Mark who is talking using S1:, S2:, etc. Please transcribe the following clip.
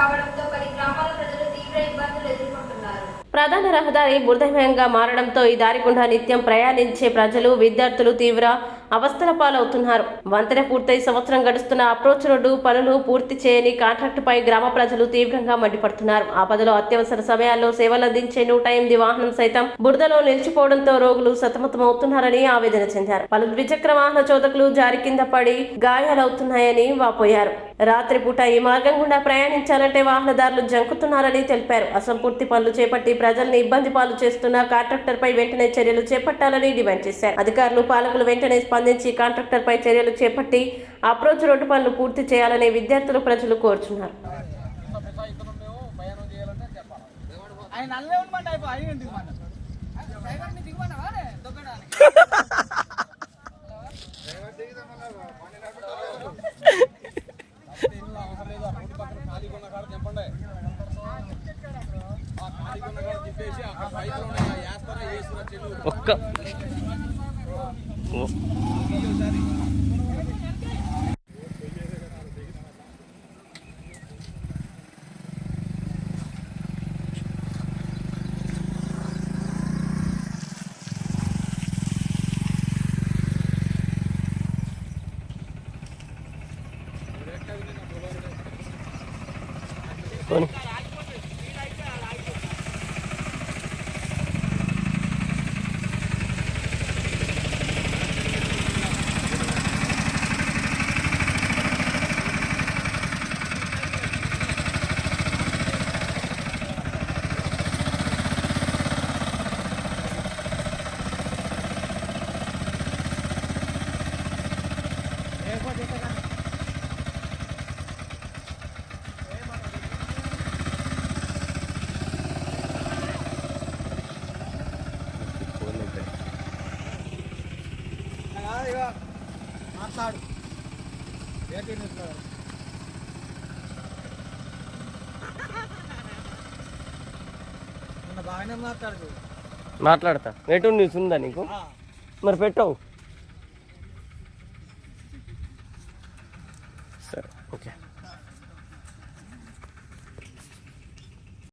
S1: కావడంతో గ్రామాల ప్రజలు తీవ్ర ఇబ్బందులు ఎదుర్కొంటున్నారు. ప్రధాన రహదారి బురదమయంగా మారడంతో ఈ దారి గుండా నిత్యం ప్రయాణించే ప్రజలు విద్యార్థులు తీవ్ర అవస్థల పాలవుతున్నారు. వంతెన పూర్తయి సంవత్సరం గడుస్తున్న అప్రోచ్ రోడ్డు పనులు పూర్తి చేయని కాంట్రాక్టుపై గ్రామ ప్రజలు తీవ్రంగా మండిపడుతున్నారు. ఆపదలో అత్యవసర సమయాల్లో సేవలందించే నూట ఎనిమిది వాహనం సైతం బురదలో నిలిచిపోవడంతో రోగులు సతమతమవుతున్నారని ఆవేదన చెందారు. పలు ద్విచక్ర వాహన చోదకులు జారి కింద పడి గాయాలవుతున్నాయని వాపోయారు. రాత్రిపూట ఈ మార్గం గుండా ప్రయాణించాలంటే వాహనదారులు జంకుతున్నారని తెలిపారు. అసంపూర్తి పనులు చేపట్టి ప్రజల్ని ఇబ్బంది పాలు చేస్తున్న కాంట్రాక్టర్ పై వెంటనే చర్యలు చేపట్టాలని డిమాండ్ చేశారు. అధికారులు పాలకులు వెంటనే స్పందించి కాంట్రాక్టర్ పై చర్యలు చేపట్టి అప్రోచ్ రోడ్డు పనులు పూర్తి చేయాలని విద్యార్థులు ప్రజలు కోరుచున్నారు.
S2: ఆయన నల్లే ఉండమంటే అయిపో ఆయన దిగమన్నా డ్రైవర్ని దిగమన్నావా రే? దొబ్బడానికి.
S3: ఒక్క ఓ. పోనీ.
S2: కాదు ఇగో, మాట్లాడు. ఏంటి నీకు? మొన్న బాగానే మాట్లాడు
S3: మాట్లాడతా. ఎటు న్యూస్ ఉందా నీకు? మరి పెట్టవు. సరే ఓకే.